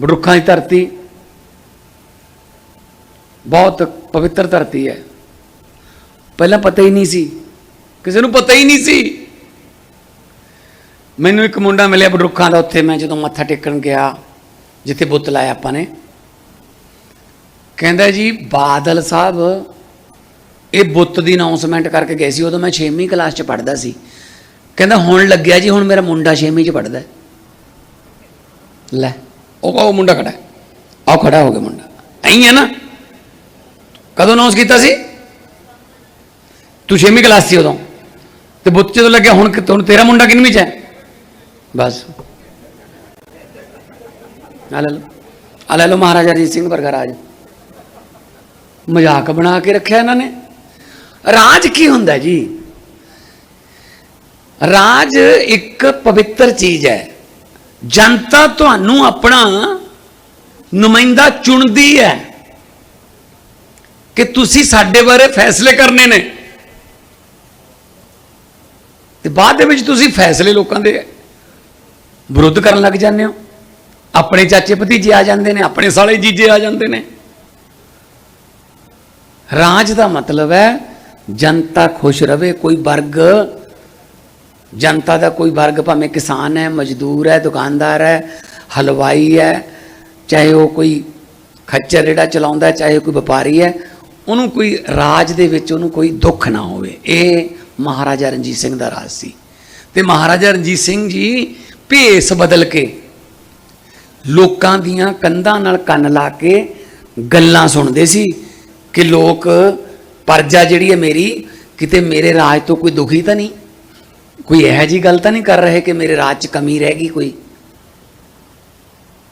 ਬੜੁੱਖਾਂ ਦੀ ਧਰਤੀ ਬਹੁਤ ਪਵਿੱਤਰ ਧਰਤੀ ਹੈ। ਪਹਿਲਾਂ ਪਤਾ ਹੀ ਨਹੀਂ ਸੀ। ਕਿਸੇ ਨੂੰ ਪਤਾ ਹੀ ਨਹੀਂ ਸੀ। ਮੈਨੂੰ ਇੱਕ ਮੁੰਡਾ ਮਿਲਿਆ ਬਰੁੱਖਾਂ ਦਾ ਉੱਥੇ। ਮੈਂ ਜਦੋਂ ਮੱਥਾ ਟੇਕਣ ਗਿਆ, ਜਿੱਥੇ ਬੁੱਤ ਲਾਇਆ ਆਪਾਂ ਨੇ। ਕਹਿੰਦਾ ਜੀ, ਬਾਦਲ ਸਾਹਿਬ, ਇਹ ਬੁੱਤ ਦੀ ਅਨਾਉਂਸਮੈਂਟ ਕਰਕੇ ਗਏ ਸੀ। ਉਦੋਂ ਮੈਂ 6ਵੀਂ ਕਲਾਸ 'ਚ ਪੜ੍ਹਦਾ ਸੀ। ਕਹਿੰਦਾ, ਹੁਣ ਲੱਗਿਆ ਜੀ, ਹੁਣ ਮੇਰਾ ਮੁੰਡਾ 6ਵੀਂ 'ਚ ਪੜ੍ਹਦਾ ਲੈ। ਉਹ ਉਹ ਮੁੰਡਾ ਖੜਾ ਹੈ। ਖੜਾ ਹੋ ਗਿਆ ਮੁੰਡਾ। ਐਂ ਹੈ ਨਾ? ਕਦੋਂ ਅਨਾਉਂਸ ਕੀਤਾ ਸੀ? ਤੂੰ 6ਵੀਂ ਕਲਾਸ ਸੀ ਉਦੋਂ। ਤੇ ਬੁੱਤ ਜਦੋਂ ਲੱਗਿਆ, ਹੁਣ ਕਿ- ਤੇਰਾ ਮੁੰਡਾ ਕਿੰਨਵੀਂ 'ਚ ਹੈ? ਬਸ। ਆ ਲੈ ਲਓ। ਆ ਲੈ ਲਓ ਮਹਾਰਾਜਾ ਰਣਜੀਤ ਸਿੰਘ ਵਰਗਾ ਰਾਜ। ਮਜ਼ਾਕ ਬਣਾ ਕੇ ਰੱਖਿਆ ਇਹਨਾਂ ਨੇ। ਰਾਜ ਕੀ ਹੁੰਦਾ ਜੀ? ਰਾਜ ਇੱਕ ਪਵਿੱਤਰ ਚੀਜ਼ ਹੈ। ਜਨਤਾ ਤੁਹਾਨੂੰ ਆਪਣਾ ਨੁਮਾਇੰਦਾ ਚੁਣਦੀ ਹੈ ਕਿ ਤੁਸੀਂ ਸਾਡੇ ਬਾਰੇ ਫੈਸਲੇ ਕਰਨੇ ਨੇ। ਤੇ ਬਾਅਦ ਦੇ ਵਿੱਚ ਤੁਸੀਂ ਫੈਸਲੇ ਲੋਕਾਂ ਦੇ ਵਿਰੁੱਧ ਕਰਨ ਲੱਗ ਜਾਂਦੇ ਹੋ। ਆਪਣੇ ਚਾਚੇ ਭਤੀਜੇ ਆ ਜਾਂਦੇ ਨੇ, ਆਪਣੇ ਸਾਲੇ ਜੀਜੇ ਆ ਜਾਂਦੇ ਨੇ। ਰਾਜ ਦਾ ਮਤਲਬ ਹੈ ਜਨਤਾ ਖੁਸ਼ ਰਵੇ, ਕੋਈ ਵਰਗ ਜਨਤਾ ਦਾ ਕੋਈ ਵਰਗ ਭਾਵੇਂ ਕਿਸਾਨ ਹੈ ਮਜ਼ਦੂਰ ਹੈ ਦੁਕਾਨਦਾਰ ਹੈ ਹਲਵਾਈ ਹੈ ਚਾਹੇ ਉਹ ਕੋਈ ਖੱਚਰ ਜਿਹੜਾ ਚਲਾਉਂਦਾ ਹੈ, ਚਾਹੇ ਕੋਈ ਵਪਾਰੀ ਹੈ ਉਹਨੂੰ ਕੋਈ ਰਾਜ ਦੇ ਵਿੱਚ ਉਹਨੂੰ ਕੋਈ ਦੁੱਖ ਨਾ ਹੋਵੇ। ਇਹ ਮਹਾਰਾਜਾ ਰਣਜੀਤ ਸਿੰਘ ਦਾ ਰਾਜ ਸੀ। ਤੇ ਮਹਾਰਾਜਾ ਰਣਜੀਤ ਸਿੰਘ ਜੀ ਭੇਸ ਬਦਲ ਕੇ ਲੋਕਾਂ ਦੀਆਂ ਕੰਧਾਂ ਨਾਲ ਕੰਨ ਲਾ ਕੇ ਗੱਲਾਂ ਸੁਣਦੇ ਸੀ ਕਿ ਲੋਕ ਪਰਜਾ ਜਿਹੜੀ ਹੈ ਮੇਰੀ ਕਿਤੇ ਮੇਰੇ ਰਾਜ ਤੋਂ ਕੋਈ ਦੁਖੀ ਤਾਂ ਨਹੀਂ? ਕੋਈ ਇਹੋ ਜੀ ਗੱਲ ਤਾਂ ਨਹੀਂ ਕਰ ਰਹੇ ਕਿ ਮੇਰੇ ਰਾਜ 'ਚ ਕਮੀ ਰਹਿ ਗਈ ਕੋਈ?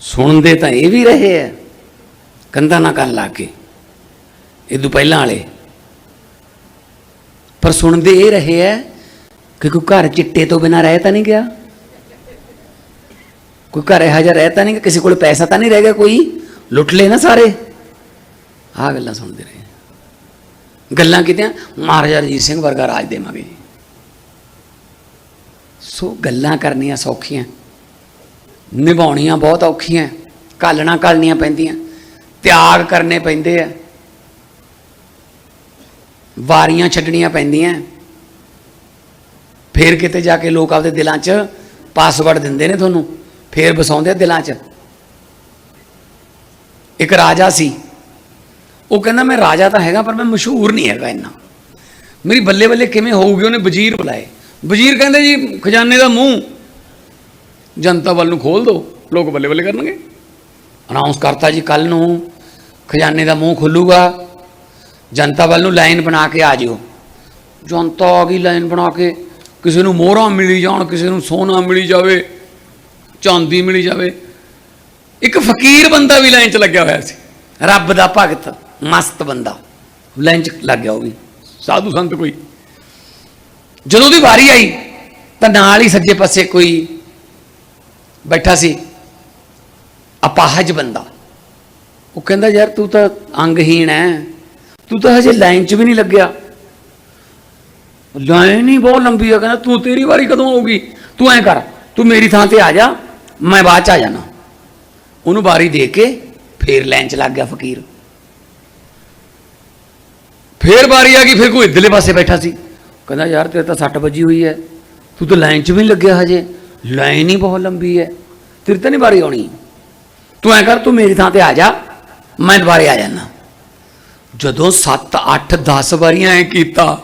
ਸੁਣਦੇ ਤਾਂ ਇਹ ਵੀ ਰਹੇ ਆ। ਕੰਧਾਂ ਨਾਲ ਕੰਨ ਲਾ ਕੇ। ਇਹ ਪਹਿਲਾਂ ਵਾਲੇ। ਪਰ ਸੁਣਦੇ ਇਹ ਰਹੇ ਆ ਕਿ ਕੋਈ ਘਰ ਚਿੱਟੇ ਤੋਂ ਬਿਨਾ ਰਹਿ ਤਾਂ ਨਹੀਂ ਗਿਆ? ਕੋਈ ਘਰ ਇਹੋ ਜਿਹਾ ਰਹਿ ਤਾਂ ਨਹੀਂ ਕਿ ਕਿਸੇ ਕੋਲ ਪੈਸਾ ਤਾਂ ਨਹੀਂ ਰਹਿ ਗਿਆ ਕੋਈ? ਲੁੱਟ ਲਏ ਨਾ ਸਾਰੇ? ਆਹ ਗੱਲਾਂ ਸੁਣਦੇ ਰਹੇ। ਗੱਲਾਂ ਕਿਤਿਆਂ, ਮਹਾਰਾਜਾ ਰਣਜੀਤ ਸਿੰਘ ਵਰਗਾ ਰਾਜ ਦੇਵਾਂਗੇ ਜੀ। ਸੋ ਗੱਲਾਂ ਕਰਨੀਆਂ ਸੌਖੀਆਂ। ਨਿਭਾਉਣੀਆਂ ਬਹੁਤ ਔਖੀਆਂ। ਕਾਲਣਾ ਕਾਲਣੀਆਂ ਪੈਂਦੀਆਂ। ਤਿਆਗ ਕਰਨੇ ਪੈਂਦੇ ਆ। ਵਾਰੀਆਂ ਛੱਡਣੀਆਂ ਪੈਂਦੀਆਂ। ਫੇਰ ਕਿਤੇ ਜਾ ਕੇ ਲੋਕ ਆਪਦੇ ਦਿਲਾਂ 'ਚ ਪਾਸਵਰਡ ਦਿੰਦੇ ਨੇ ਤੁਹਾਨੂੰ। ਫੇਰ ਵਸਾਉਂਦੇ ਆ ਦਿਲਾਂ 'ਚ। ਇੱਕ ਰਾਜਾ ਸੀ। ਉਹ ਕਹਿੰਦਾ, ਮੈਂ ਰਾਜਾ ਤਾਂ ਹੈਗਾ, ਪਰ ਮੈਂ ਮਸ਼ਹੂਰ ਨਹੀਂ ਹੈਗਾ ਇੰਨਾ। ਮੇਰੀ ਬੱਲੇ ਬੱਲੇ ਕਿਵੇਂ ਹੋਊਗੀ? ਉਹਨੇ ਵਜ਼ੀਰ ਬੁਲਾਏ। ਵਜ਼ੀਰ ਕਹਿੰਦੇ ਜੀ, ਖਜ਼ਾਨੇ ਦਾ ਮੂੰਹ, ਜਨਤਾ ਵੱਲ ਨੂੰ ਖੋਲ ਦਿਓ ਲੋਕ ਬੱਲੇ ਬੱਲੇ ਕਰਨਗੇ। ਅਨਾਉਂਸ ਕਰਤਾ ਜੀ ਕੱਲ ਨੂੰ, ਖਜ਼ਾਨੇ ਦਾ ਮੂੰਹ ਖੁੱਲੂਗਾ, ਜਨਤਾ ਵੱਲ ਨੂੰ ਲਾਈਨ ਬਣਾ ਕੇ ਆ ਜਿਓ। ਜਨਤਾ ਆ ਗਈ ਲਾਈਨ ਬਣਾ ਕੇ, ਕਿਸੇ ਨੂੰ ਮੋਹਰਾਂ ਮਿਲੀ ਜਾਣ, ਕਿਸੇ ਨੂੰ ਸੋਨਾ ਮਿਲੀ ਜਾਵੇ, ਚਾਂਦੀ ਮਿਲੀ ਜਾਵੇ। ਇੱਕ ਫਕੀਰ ਬੰਦਾ ਵੀ ਲਾਈਨ 'ਚ ਲੱਗਿਆ ਹੋਇਆ ਸੀ, ਰੱਬ ਦਾ ਭਗਤ, ਮਸਤ ਬੰਦਾ। ਲਾਈਨ 'ਚ ਲੱਗ ਗਿਆ ਉਹ ਵੀ, ਸਾਧੂ ਸੰਤ ਕੋਈ। ਜਦੋਂ ਦੀ ਵਾਰੀ ਆਈ, ਤਾਂ ਨਾਲ ਹੀ ਸੱਜੇ ਪਾਸੇ ਕੋਈ ਬੈਠਾ ਸੀ। ਅਪਾਹਜ ਬੰਦਾ। ਉਹ ਕਹਿੰਦਾ, ਯਾਰ ਤੂੰ ਤਾਂ ਅੰਗਹੀਣ ਹੈ ਤੂੰ ਤਾਂ ਹਜੇ ਲਾਈਨ 'ਚ ਵੀ ਨਹੀਂ ਲੱਗਿਆ। ਲਾਈਨ ਹੀ ਬਹੁਤ ਲੰਬੀ ਆ। ਕਹਿੰਦਾ, ਤੂੰ ਤੇਰੀ ਵਾਰੀ ਕਦੋਂ ਆਊਗੀ? ਤੂੰ ਐਂ ਕਰ, ਤੂੰ ਮੇਰੀ ਥਾਂ ਤੇ ਆ ਜਾ, ਮੈਂ ਬਾਅਦ ਚ ਆ ਜਾਣਾ। ਉਹਨੂੰ ਵਾਰੀ ਦੇ ਕੇ ਫੇਰ ਲਾਈਨ 'ਚ ਲੱਗ ਗਿਆ ਫਕੀਰ। ਫੇਰ ਵਾਰੀ ਆ ਗਈ, ਫਿਰ ਕੋਈ ਇਧਰਲੇ ਪਾਸੇ ਬੈਠਾ ਸੀ। ਕਹਿੰਦਾ, ਯਾਰ, ਤੇਰੇ ਤਾਂ ਸੱਟ ਵੱਜੀ ਹੋਈ ਹੈ। ਤੂੰ ਤਾਂ ਲਾਈਨ 'ਚ ਵੀ ਨਹੀਂ ਲੱਗਿਆ ਹਜੇ। ਲਾਈਨ ਹੀ ਬਹੁਤ ਲੰਬੀ ਹੈ। ਤੇਰੀ ਤਾਂ ਨਹੀਂ ਵਾਰੀ ਆਉਣੀ। ਤੂੰ ਐਂ ਕਰ, ਤੂੰ ਮੇਰੀ ਥਾਂ ਤੇ ਆ ਜਾ। ਮੈਂ ਦੁਬਾਰੇ ਆ ਜਾਣਾ ਜਦੋਂ 7 8 10 ਵਾਰੀਆਂ ਐ ਕੀਤਾ,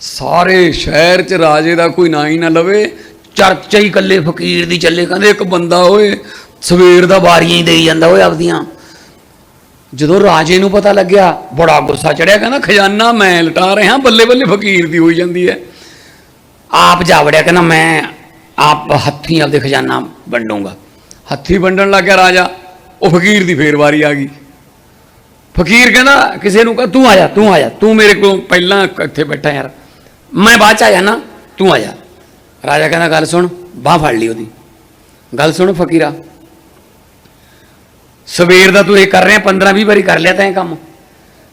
ਸਾਰੇ ਸ਼ਹਿਰ 'ਚ ਰਾਜੇ ਦਾ ਕੋਈ ਨਾਂ ਹੀ ਨਾ ਲਵੇ। ਚਰਚਾ ਹੀ ਇਕੱਲੇ ਫਕੀਰ ਦੀ ਚੱਲੇ। ਕਹਿੰਦੇ, ਇੱਕ ਬੰਦਾ ਓਏ, ਸਵੇਰ ਦਾ ਵਾਰੀਆਂ ਹੀ ਦੇਈ ਜਾਂਦਾ ਓਏ ਆਪਦੀਆਂ। ਜਦੋਂ ਰਾਜੇ ਨੂੰ ਪਤਾ ਲੱਗਿਆ, ਬੜਾ ਗੁੱਸਾ ਚੜਿਆ, ਕਹਿੰਦਾ, ਖਜ਼ਾਨਾ ਮੈਂ ਲਟਾ ਰਿਹਾ, ਬੱਲੇ ਬੱਲੇ ਫਕੀਰ ਦੀ ਹੋਈ ਜਾਂਦੀ ਹੈ। ਆਪ ਜਾ ਵੜਿਆ ਕਹਿੰਦਾ, ਮੈਂ ਆਪ ਹੱਥੀਂ ਆਪਦੇ ਖਜ਼ਾਨਾ ਵੰਡੂੰਗਾ। ਹੱਥੀਂ ਵੰਡਣ ਲੱਗਿਆ ਰਾਜਾ, ਉਹ ਫਕੀਰ ਦੀ ਫੇਰ ਵਾਰੀ ਆ ਗਈ। ਫਕੀਰ ਕਹਿੰਦਾ, ਕਿਸੇ ਨੂੰ ਕਹ, ਤੂੰ ਆ ਜਾ, ਤੂੰ ਆ ਜਾ, ਤੂੰ ਮੇਰੇ ਕੋਲ ਪਹਿਲਾਂ ਇੱਥੇ ਬੈਠਾ ਯਾਰ। ਮੈਂ ਬਾਅਦ ਚ ਆ ਜਾਣਾ ਤੂੰ ਆ ਜਾ। ਰਾਜਾ ਕਹਿੰਦਾ, ਗੱਲ ਸੁਣ, ਬਾਹ ਫੜ ਲਈ ਉਹਦੀ। ਗੱਲ ਸੁਣ ਫਕੀਰਾ ਸਵੇਰ ਦਾ ਤੂੰ ਇਹ ਕਰ ਰਿਹਾ 15 20 ਵਾਰੀ ਕਰ ਲਿਆ ਤਾਂ ਇਹ ਕੰਮ।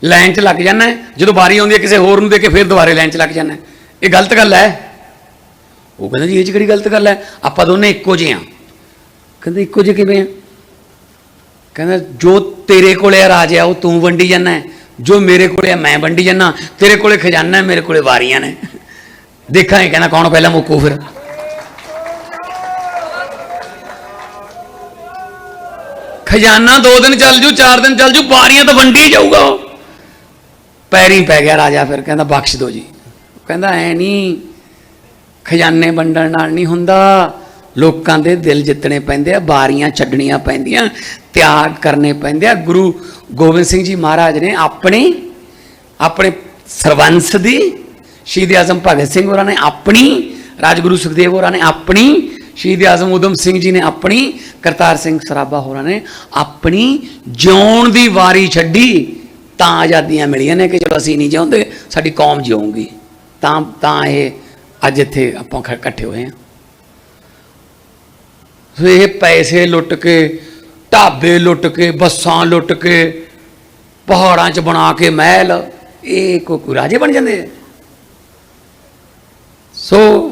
ਲਾਈਨ 'ਚ ਲੱਗ ਜਾਣਾ ਜਦੋਂ ਵਾਰੀ ਆਉਂਦੀ ਹੈ, ਕਿਸੇ ਹੋਰ ਨੂੰ ਦੇ ਕੇ ਫਿਰ ਦੁਬਾਰੇ ਲਾਈਨ 'ਚ ਲੱਗ ਜਾਣਾ ਇਹ ਗਲਤ ਗੱਲ ਹੈ। ਉਹ ਕਹਿੰਦਾ ਜੀ, ਇਹ 'ਚ ਕਿਹੜੀ ਗਲਤ ਗੱਲ ਹੈ? ਆਪਾਂ ਦੋਨੇ ਇੱਕੋ ਜਿਹੇ ਹਾਂ। ਕਹਿੰਦੇ, ਇੱਕੋ ਜਿਹੇ ਕਿਵੇਂ ਆ? ਕਹਿੰਦਾ, ਜੋ ਤੇਰੇ ਕੋਲੇ ਆ ਰਾਜ ਆ, ਉਹ ਤੂੰ ਵੰਡੀ ਜਾਂਦਾ ਜੋ ਮੇਰੇ ਕੋਲੇ ਆ, ਮੈਂ ਵੰਡੀ ਜਾਂਦਾ ਤੇਰੇ ਕੋਲੇ ਖਜ਼ਾਨਾ ਹੈ, ਮੇਰੇ ਕੋਲੇ ਵਾਰੀਆਂ ਨੇ। ਦੇਖਾਂਗੇ ਕਹਿੰਦਾ ਕੌਣ ਪਹਿਲਾਂ ਮੁੱਕੂ ਫਿਰ। ਖਜ਼ਾਨਾ ਦੋ ਦਿਨ ਚੱਲ ਜੂ, ਚਾਰ ਦਿਨ ਚੱਲ ਜੂ ਬਾਰੀਆਂ ਤਾਂ ਵੰਡੀ ਜਾਊਗਾ ਉਹ। ਪੈਰੀ ਪੈ ਗਿਆ ਰਾਜਾ ਫਿਰ, ਕਹਿੰਦਾ ਬਖਸ਼ ਦਿਓ ਜੀ। ਕਹਿੰਦਾ ਐ ਨਹੀਂ ਖਜ਼ਾਨੇ ਵੰਡਣ ਨਾਲ ਨਹੀਂ ਹੁੰਦਾ। ਲੋਕਾਂ ਦੇ ਦਿਲ ਜਿੱਤਣੇ ਪੈਂਦੇ ਆ ਬਾਰੀਆਂ ਛੱਡਣੀਆਂ ਪੈਂਦੀਆਂ, ਤਿਆਗ ਕਰਨੇ ਪੈਂਦੇ ਆ। ਗੁਰੂ ਗੋਬਿੰਦ ਸਿੰਘ ਜੀ ਮਹਾਰਾਜ ਨੇ ਆਪਣੇ ਆਪਣੇ ਸਰਵੰਸ ਦੀ, ਸ਼ਹੀਦ ਆਜ਼ਮ ਭਗਤ ਸਿੰਘ ਹੋਰਾਂ ਨੇ ਆਪਣੀ, ਰਾਜਗੁਰੂ ਸੁਖਦੇਵ ਹੋਰਾਂ ਨੇ ਆਪਣੀ ਸ਼ਹੀਦ ਆਜ਼ਮ ਉਦਮ ਸਿੰਘ ਜੀ ਨੇ ਆਪਣੀ, ਕਰਤਾਰ ਸਿੰਘ ਸਰਾਭਾ ਹੋਰਾਂ ਨੇ ਆਪਣੀ ਜਿਉਣ ਦੀ ਵਾਰੀ ਛੱਡੀ, ਤਾਂ ਆਜ਼ਾਦੀਆਂ ਮਿਲੀਆਂ ਨੇ ਕਿ ਚਲੋ ਅਸੀਂ ਨਹੀਂ ਜਿਉਂਦੇ, ਸਾਡੀ ਕੌਮ ਜਿਉਂਗੀ ਤਾਂ ਤਾਂ ਇਹ ਅੱਜ ਇੱਥੇ ਆਪਾਂ ਖ- ਇਕੱਠੇ ਹੋਏ ਹਾਂ। ਸੋ ਇਹ ਪੈਸੇ ਲੁੱਟ ਕੇ, ਢਾਬੇ ਲੁੱਟ ਕੇ, ਬੱਸਾਂ ਲੁੱਟ ਕੇ, ਪਹਾੜਾਂ 'ਚ ਬਣਾ ਕੇ ਮਹਿਲ ਇਹ ਕੋਈ ਰਾਜੇ ਬਣ ਜਾਂਦੇ ਸੋ